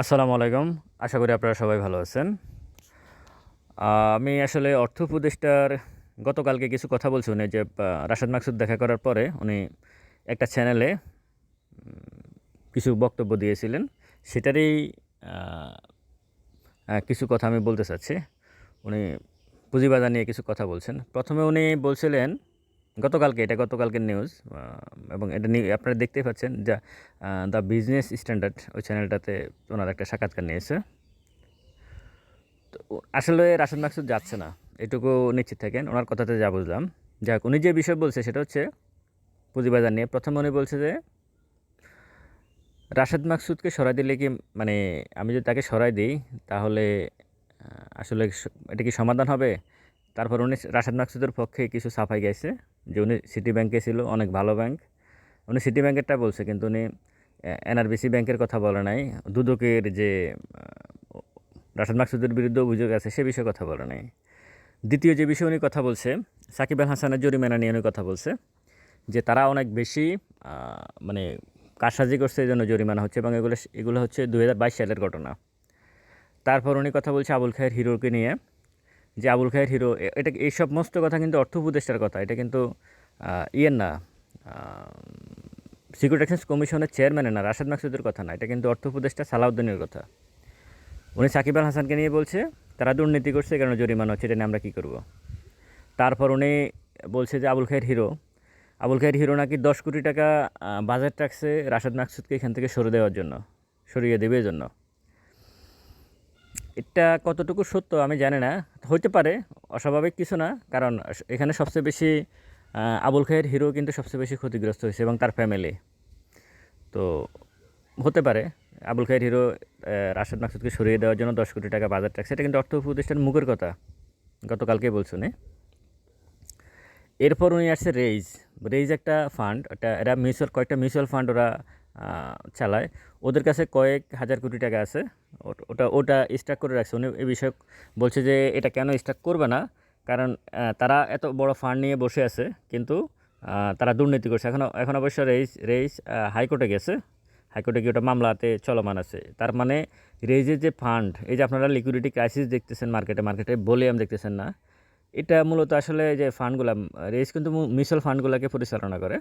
আসসালামু আলাইকুম। আশা করি আপনারা সবাই ভালো আছেন। আমি আসলে অর্থ উপদেষ্টার গতকালকে কিছু কথা বলছি। উনি যে রাশেদ মাকসুদ দেখা করার পরে উনি একটা চ্যানেলে কিছু বক্তব্য দিয়েছিলেন। সেটারই কিছু কথা আমি বলতে চাচ্ছি। উনি পুঁজিবাজার নিয়ে কিছু কথা বলছেন। প্রথমে উনি বলছিলেন গতকালকে, এটা গতকালকের নিউজ এবং এটা আপনারা দেখতেই পাচ্ছেন যা দ্য বিজনেস স্ট্যান্ডার্ড ওই চ্যানেলটাতে ওনার একটা সাক্ষাৎকার নিয়েছে। তো আসলে রাশেদ মাকসুদ যাচ্ছে না, এটুকু নিশ্চিত থাকেন, ওনার কথাতে যা বুঝলাম। যাক উনি যে বিষয় বলছে সেটা হচ্ছে পুঁজিবাজার নিয়ে। প্রথম উনি বলছে যে, রাশেদ মাকসুদকে সরাই দিলে কি মানে আমি যদি তাকে সরাই দিই, তাহলে আসলে এটা কি সমাধান হবে? তারপর উনি রাশেদ মাকসুদের পক্ষে কিছু সাফাই গেছে যে উনি সিটি ব্যাংকে ছিল, অনেক ভালো ব্যাংক। উনি সিটি ব্যাংকেরটা বলছে, কিন্তু উনি এনআরবিসি ব্যাংকের কথা বলে নাই। দুদকের যে রাশেদ মাকসুদের বিরুদ্ধে অভিযোগ আছে, সে বিষয়ে কথা বলে নাই। দ্বিতীয় যে বিষয়ে উনি কথা বলছে, সাকিব আল হাসানের জরিমানা নিয়ে উনি কথা বলছে, যে তারা অনেক বেশি মানে কারসাজি করছে এই জন্য জরিমানা হচ্ছে এবং এগুলো এগুলো হচ্ছে দু হাজার বাইশ সালের ঘটনা। তারপর উনি কথা বলছে আবুল খায়ের হিরোকে নিয়ে। যে আবুল খায়ের হিরো এটা এই সমস্ত কথা কিন্তু অর্থ উপদেষ্টার কথা, এটা কিন্তু ইয়ের না সিকিউরিটি এক্সচেঞ্জ কমিশনের চেয়ারম্যানের না, রাশেদ মাকসুদের কথা না, এটা কিন্তু অর্থ উপদেষ্টা সালাউদ্দিনের কথা। উনি সাকিব আল হাসানকে নিয়ে বলছে, তারা দুর্নীতি করছে কারণে জরিমানা হচ্ছে, এটা নিয়ে আমরা কী করব? তারপর উনি বলছে যে আবুল খায়ের হিরো আবুল খায়ের হিরো নাকি দশ কোটি টাকা বাজেট রাখছে রাশেদ মাকসুদকে এখান থেকে সরে দেওয়ার জন্য, সরিয়ে দেবে জন্য এটা কতটুকু সত্য আমি জানি না। হইতে পারে, অস্বাভাবিক কিছু না, কারণ এখানে সবচেয়ে বেশি আবুল খায়ের হিরো কিন্তু সবচেয়ে বেশি ক্ষতিগ্রস্ত হয়েছে এবং তার ফ্যামিলি তো হতে পারে, আবুল খায়ের হিরো রাশেদ মাকসুদকে সরিয়ে দেওয়ার জন্য দশ কোটি টাকা বাজার রাখছে, এটা কিন্তু অর্থ উপদেষ্টার মুখের কথা। গতকালকে বলছো নে এরপর উনি আসছে রেইজ রেইজ একটা ফান্ড ওটা এরা মিউচুয়াল কয়েকটা মিউচুয়াল ফান্ড ওরা চালায়। ওদের কাছে কয়েক হাজার কোটি টাকা আছে। ওটা ওটা স্টাক করে রাখছে। উনি এ বিষয়ে বলছে যে, এটা কেন স্টাক করবে না? কারণ তারা এত বড় ফান্ড নিয়ে বসে আছে, কিন্তু তারা দুর্নীতি করছে। এখন এখন অবশ্য রেইস রেইস হাইকোর্টে গেছে। হাইকোর্টে গিয়ে ওটা মামলাতে চলমান আছে। তার মানে রেইজের যে ফান্ড এই যে আপনারা লিকুইডিটি ক্রাইসিস দেখতেছেন মার্কেটে মার্কেটে ভলিউম দেখতেছেন না। এটা মূলত আসলে যে ফান্ডগুলো রেজ কিন্তু মিউচুয়াল ফান্ডগুলোকে পরিচালনা করে।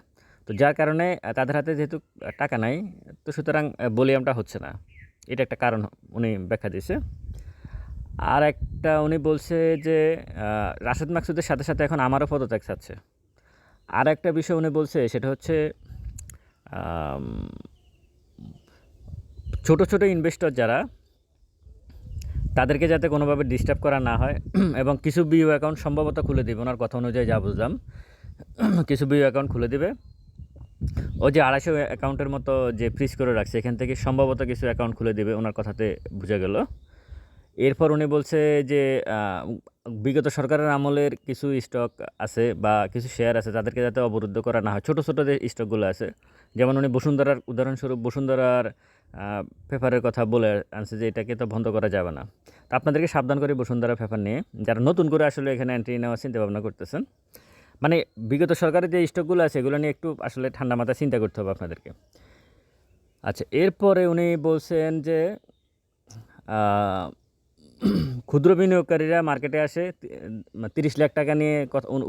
তো যার কারণে তাদের হাতে যেহেতু টাকা নাই, তো সুতরাং ভলিউমটা হচ্ছে না। এটা একটা কারণ উনি ব্যাখ্যা দিয়েছে। আর একটা উনি বলছে যে রাশেদ মাকসুদের সাথে সাথে এখন আমারও পদত্যাগ চাচ্ছে। আর একটা বিষয় উনি বলছে, সেটা হচ্ছে ছোট ছোট ইনভেস্টর যারা, তাদেরকে যাতে কোনোভাবে ডিস্টার্ব করা না হয়, এবং কিছু বিও অ্যাকাউন্ট সম্ভবত খুলে দেবে। ওনার কথা অনুযায়ী যা বুঝলাম, কিছু বিও অ্যাকাউন্ট খুলে দিবে। ও যে আড়াইশো অ্যাকাউন্টের মতো যে ফ্রিজ করে রাখছে, এখান থেকে সম্ভবত কিছু অ্যাকাউন্ট খুলে দিবে, ওনার কথাতে বোঝা গেল। এরপর উনি বলছে যে বিগত সরকারের আমলের কিছু স্টক আছে বা কিছু শেয়ার আছে, তাদেরকে যাতে অবরুদ্ধ করা না হয়। ছোটো ছোটো যে স্টকগুলো আছে, যেমন উনি বসুন্ধরার, উদাহরণস্বরূপ বসুন্ধরার পেপারের কথা বলে আনছে যে, এটাকে তো বন্ধ করা যাবে না। তো আপনাদেরকে সাবধান করে বসুন্ধরা পেপার নিয়ে, যারা নতুন করে আসলে এখানে এন্ট্রি নেওয়ার চিন্তা ভাবনা করতেছেন মানে বিগত সরকারের যে স্টকগুলো আছে, এগুলো নিয়ে একটু আসলে ঠান্ডা মাথায় চিন্তা করতে হবে আপনাদেরকে। আচ্ছা এরপরে উনি বলছেন যে ক্ষুদ্র বিনিয়োগকারীরা মার্কেটে আসে তিরিশ লাখ টাকা নিয়ে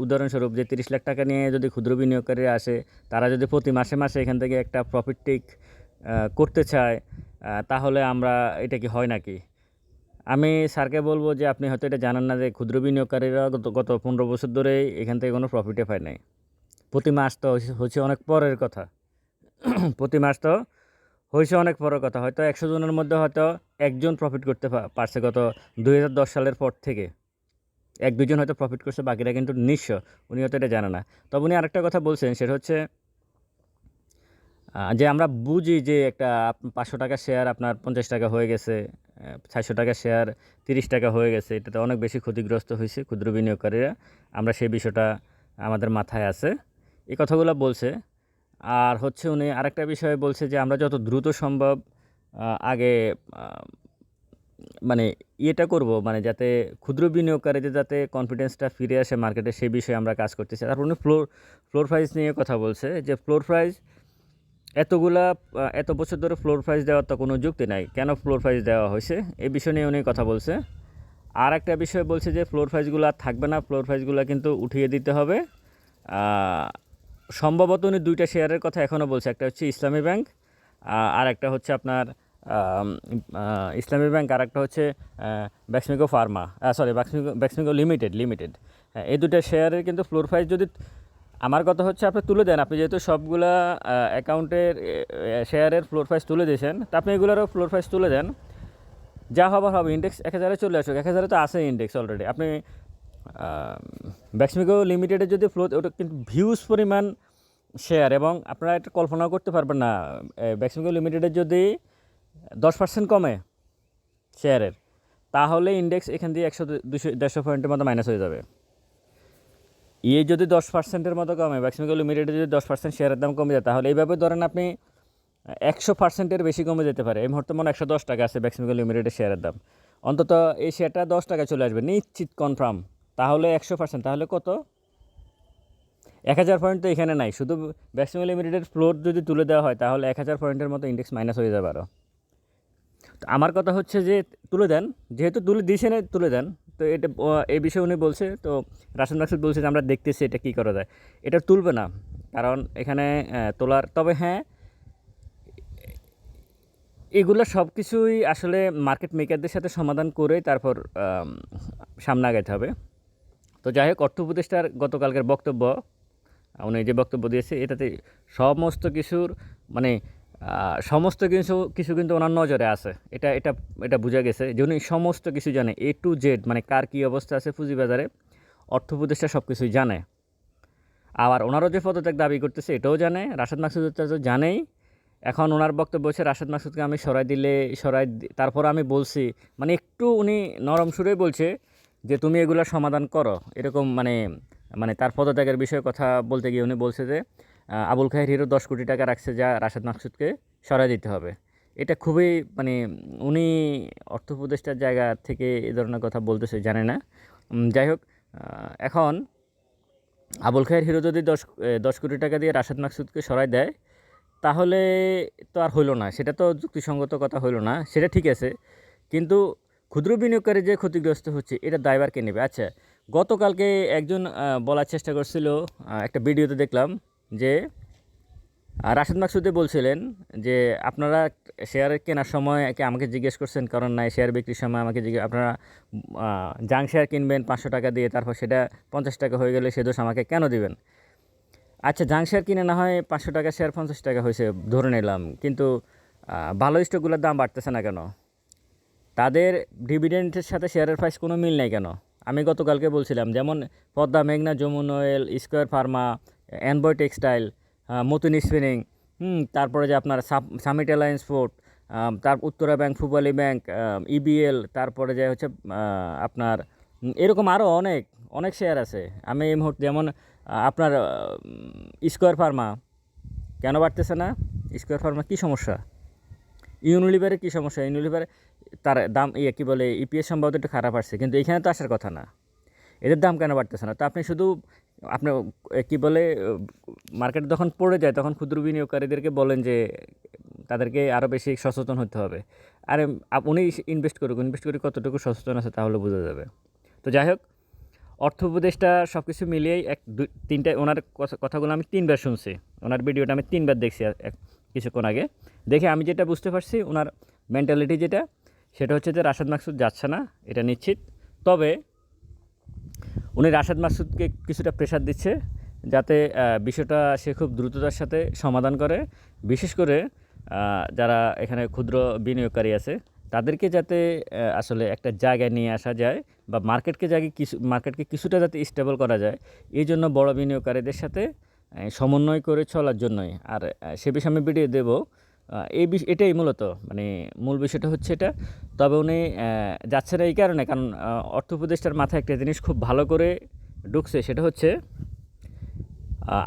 উদাহরণস্বরূপ যে তিরিশ লাখ টাকা নিয়ে যদি ক্ষুদ্র বিনিয়োগকারীরা আসে, তারা যদি প্রতি মাসে মাসে এখান থেকে একটা প্রফিট টেক করতে চায় তাহলে আমরা, এটা কি হয় নাকি? আমি স্যারকে বলব যে আপনি হয়তো এটা জানেন না যে ক্ষুদ্র বিনিয়োগকারীরা গত গত পনেরো বছর ধরেই এখান থেকে কোনো প্রফিটে পায় নাই। প্রতি মাস তো হচ্ছে- অনেক পরের কথা। প্রতি মাস তো হয়েছে অনেক পরের কথা। হয়তো একশো জনের মধ্যে হয়তো একজন প্রফিট করতে পারছে গত দু হাজার দশ সালের পর থেকে। এক দুজন হয়তো প্রফিট করছে, বাকিরা কিন্তু নিঃস্ব। উনি হয়তো এটা জানে না। তবে উনি আরেকটা কথা বলছেন, সেটা হচ্ছে যে আমরা বুঝি যে একটা পাঁচশো টাকা শেয়ার আপনার পঞ্চাশ টাকা হয়ে গেছে ছয়শো টাকা শেয়ার তিরিশ টাকা হয়ে গেছে, এটাতে অনেক বেশি ক্ষতিগ্রস্ত হয়েছে ক্ষুদ্র বিনিয়োগকারীরা। আমরা সেই বিষয়টা আমাদের মাথায় আছে। এই কথাগুলো বলছে। আর হচ্ছে উনি আরেকটা বিষয় বলছে যে আমরা যত দ্রুত সম্ভব আগে মানে ইয়েটা করব মানে যাতে ক্ষুদ্র বিনিয়োগকারীদের যাতে কনফিডেন্সটা ফিরে আসে মার্কেটে সেই বিষয়ে আমরা কাজ করতেছি। তারপর উনি ফ্লোর ফ্লোর প্রাইস নিয়ে কথা বলছে। যে ফ্লোর প্রাইস এতগুলা এত বছর ধরে ফ্লোর প্রাইস দেওয়ার তো কোনো যুক্তি নাই। কেন ফ্লোর প্রাইস দেওয়া হয়েছে? এই বিষয় নিয়ে উনি কথা বলছে। আর একটা বিষয় বলছে যে ফ্লোর প্রাইসগুলো আর থাকবে না ফ্লোর প্রাইসগুলো কিন্তু উঠিয়ে দিতে হবে। সম্ভবত উনি দুইটা শেয়ারের কথা এখনও বলছে। একটা হচ্ছে ইসলামী ব্যাংক আর একটা হচ্ছে আপনার ইসলামী ব্যাংক, আর একটা হচ্ছে Beximco pharma sorry Beximco Beximco limited limited এই দুটো শেয়ারের কিন্তু ফ্লোর প্রাইস যদি আমার কথা হচ্ছে আপনি তুলে দেন। আপনি যেহেতু সবগুলা অ্যাকাউন্টের শেয়ারের ফ্লোর প্রাইস তুলে দিয়েছেন, তা আপনি এগুলোরও ফ্লোর প্রাইস তুলে দেন। যা হবার হবে ইন্ডেক্স এক হাজারে চলে আসুক, এক হাজারে তো আছে ইন্ডেক্স অলরেডি আপনি ব্যাক্সমিকো লিমিটেডের যদি ফ্লো ওটা কিন্তু ভিউজ পরিমাণ শেয়ার এবং আপনারা এটা কল্পনাও করতে পারবেন না ব্যাক্সমিকো লিমিটেডের যদি দশ পার্সেন্ট কমে শেয়ারের তাহলে ইন্ডেক্স এখান দিয়ে একশো দুশো দেড়শো পয়েন্টের মতো মাইনাস হয়ে যাবে। ইয়ে যদি দশ পার্সেন্টের মতো কমে ব্যাক্সিমিকো লিমিটেডে যদি দশ পার্সেন্ট শেয়ারের দাম কমে যায়, তাহলে এইভাবে ধরেন আপনি একশো পার্সেন্টের বেশি কমে যেতে পারে। এই মুহূর্তে মনে একশো দশ টাকা আছে ব্যাক্সিমিকো লিমিটেডের শেয়ারের দাম। অন্তত এই শেয়ারটা দশ টাকা চলে আসবে, নিশ্চিত কনফার্ম তাহলে একশো পার্সেন্ট তাহলে কত? এক হাজার পয়েন্ট তো এখানে নাই, শুধু ব্যাক্সিমিকো লিমিটেডের ফ্লোর যদি তুলে দেওয়া হয়, তাহলে এক হাজার পয়েন্টের মতো ইন্ডেক্স মাইনাস হয়ে যাবে আরও আমার কথা হচ্ছে যে তুলে দেন, যেহেতু তুলে দিয়েছেন তুলে দেন। তো এটা এই বিষয়ে উনি বলছে, তো রাশন মাকসুদ বলছে যে আমরা দেখতেছি এটা কী করা যায়। এটা তুলবে না, কারণ এখানে তোলার, তবে হ্যাঁ এগুলো সব কিছুই আসলে মার্কেট মেকারদের সাথে সমাধান করে তারপর সামনে আগাইতে হবে। তো যাই হোক, অর্থ উপদেষ্টার গতকালকের বক্তব্য, উনি যে বক্তব্য দিয়েছে, এটাতে সমস্ত কিছুর মানে সমস্ত কিছু কিছু কিন্তু ওনার নজরে আছে। এটা এটা এটা বোঝা গেছে যে উনি সমস্ত কিছু জানে। এ টু জেড মানে কার কী অবস্থা আছে পুঁজিবাজারে, অর্থ উপদেষ্টা সব কিছুই জানে। আবার ওনারও যে পদত্যাগ দাবি করতেছে, এটাও জানে। রাশেদ মাকসুদ তো জানেই। এখন ওনার বক্তব্য হচ্ছে, রাশেদ মাসুদকে আমি সরাই দিলে, সরাই তারপর আমি বলছি মানে একটু উনি নরম সুরেই বলছে যে, তুমি এগুলোর সমাধান করো। এরকম মানে মানে তার পদত্যাগের বিষয়ে কথা বলতে গিয়ে উনি বলছে যে আবুল খায়ের হিরো দশ কোটি টাকা রাখছে যা রাশেদ মাকসুদকে সরাই দিতে হবে। এটা খুবই মানে উনি অর্থ উপদেষ্টার জায়গা থেকে এ ধরনের কথা বলতেছে, জানে না। যাই হোক এখন আবুল খায়ের হিরো যদি দশ দশ কোটি টাকা দিয়ে রাশেদ মাকসুদকে সরাই দেয়, তাহলে তো আর হইল না। সেটা তো যুক্তিসঙ্গত কথা হইল না, সেটা ঠিক আছে। কিন্তু ক্ষুদ্র বিনিয়োগকারী যে ক্ষতিগ্রস্ত হচ্ছে, এটা দায়বার কে নেবে? আচ্ছা গতকালকে একজন বলার চেষ্টা করছিল একটা ভিডিওতে দেখলাম যে রাশেদ মাকসুদে বলছিলেন যে, আপনারা শেয়ার কেনার সময় একে আমাকে জিজ্ঞেস করছেন, কারণ নাই, শেয়ার বিক্রির সময় আমাকে জিজ্ঞেস আপনারা জাং শেয়ার কিনবেন পাঁচশো টাকা দিয়ে, তারপর সেটা পঞ্চাশ টাকা হয়ে গেলে সে দোষ আমাকে কেন দিবেন? আচ্ছা জাং শেয়ার কিনে না হয় পাঁচশো টাকা, শেয়ার পঞ্চাশ টাকা হয়েছে, ধরে নিলাম। কিন্তু ভালো স্টকগুলোর দাম বাড়তেছে না কেন? তাদের ডিভিডেন্টের সাথে শেয়ারের প্রাইস কোনো মিল নেই কেন? আমি গতকালকে বলছিলাম, যেমন পদ্মা, মেঘনা, Jamuna oil Square pharma Envoy textile Matin spinning তারপরে যে আপনার সামিট অ্যালায়েন্স পোর্ট তার Uttara bank Pubali bank EBL তারপরে যে হচ্ছে আপনার এরকম আরও অনেক অনেক শেয়ার আছে। আমি এই মুহূর্তে যেমন আপনার স্কোয়ার ফার্মা কেন বাড়তেছে না? স্কোয়ার ফার্মা কী সমস্যা? ইউনিলিভারের কী সমস্যা? ইউনিলিভার তার দাম ইয়ে কী বলে ইপিএস সম্ভবত একটু খারাপ আসছে, কিন্তু এখানে তো আসার কথা না। এদের দাম কেন বাড়তেছে না? তো আপনি শুধু আপনি কী বলে মার্কেট যখন পড়ে যায়, তখন ক্ষুদ্র বিনিয়োগকারীদেরকে বলেন যে, তাদেরকে আরও বেশি সচেতন হতে হবে। আরে উনি ইনভেস্ট করুক ইনভেস্ট করে কতটুকু সচেতন আছে তাহলে বোঝা যাবে। তো যাই হোক, অর্থ উপদেষ্টা সব কিছু মিলিয়েই এক, দুই, তিনটা, ওনার কথা- কথাগুলো আমি তিনবার শুনছি। ওনার ভিডিওটা আমি তিনবার দেখছি কিছুক্ষণ আগে। দেখে আমি যেটা বুঝতে পারছি, ওনার মেন্টালিটি যেটা, সেটা হচ্ছে যে রাশেদ মাকসুদ যাচ্ছে না, এটা নিশ্চিত। তবে উনি রাশেদ মাসুদকে কিছুটা প্রেশার দিচ্ছে যাতে বিষয়টা সে খুব দ্রুততার সাথে সমাধান করে। বিশেষ করে যারা এখানে ক্ষুদ্র বিনিয়োগকারী আছে, তাদেরকে যাতে আসলে একটা জায়গায় নিয়ে আসা যায় বা মার্কেটকে জায়গায় কিছু, মার্কেটকে কিছুটা যাতে স্টেবল করা যায়, এই জন্য বড় বিনিয়োগকারীদের সাথে সমন্বয় করে চলার জন্যই। আর সে বিষয়ে আমি ভিডিও দেবো। এই বিষ, এটাই মূলত মানে মূল বিষয়টা হচ্ছে এটা। তবে উনি যাচ্ছে না এই কারণে, কারণ অর্থ উপদেষ্টার মাথায় একটা জিনিস খুব ভালো করে ঢুকছে, সেটা হচ্ছে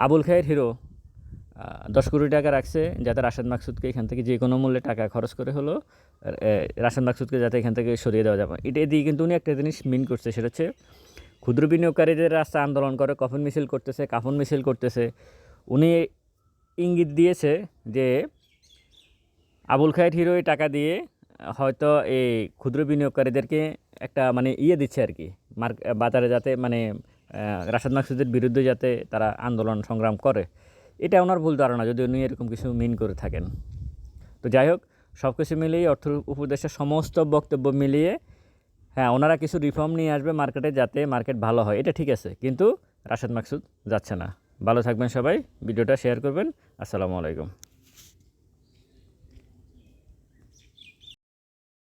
আবুল খায়ের হিরো দশ কোটি টাকা রাখছে যাতে রাশেদ মাকসুদকে এখান থেকে যে কোনো মূল্যে টাকা খরচ করে হলো রাশেদ মাকসুদকে যাতে এখান থেকে সরিয়ে দেওয়া যাবে। এটা দিয়ে কিন্তু উনি একটা জিনিস মিন করছে, সেটা হচ্ছে, ক্ষুদ্র বিনিয়োগকারীদের রাস্তা আন্দোলন করে, কফন মিছিল করতেছে, কাফন মিছিল করতেছে। উনি ইঙ্গিত দিয়েছে যে আবুল খায়ের হিরো টাকা দিয়ে হয়তো এই ক্ষুদ্র বিনিয়োগকারীদেরকে একটা মানে ইয়ে দিচ্ছে আর কি, মার্ক বাজারে যাতে মানে রাশাদ মাকসুদের বিরুদ্ধে যাতে তারা আন্দোলন সংগ্রাম করে। এটা ওনার ভুল ধারণা, যদি উনি এরকম কিছু মিন করে থাকেন। তো যাই হোক সব কিছু মিলিয়ে, অর্থ উপদেশের সমস্ত বক্তব্য মিলিয়ে হ্যাঁ ওনারা কিছু রিফর্ম নিয়ে আসবে মার্কেটে যাতে মার্কেট ভালো হয়। এটা ঠিক আছে, কিন্তু রাশাদ মাকসুদ যাচ্ছে না। ভালো থাকবেন সবাই, ভিডিওটা শেয়ার করবেন। আসসালামু আলাইকুম।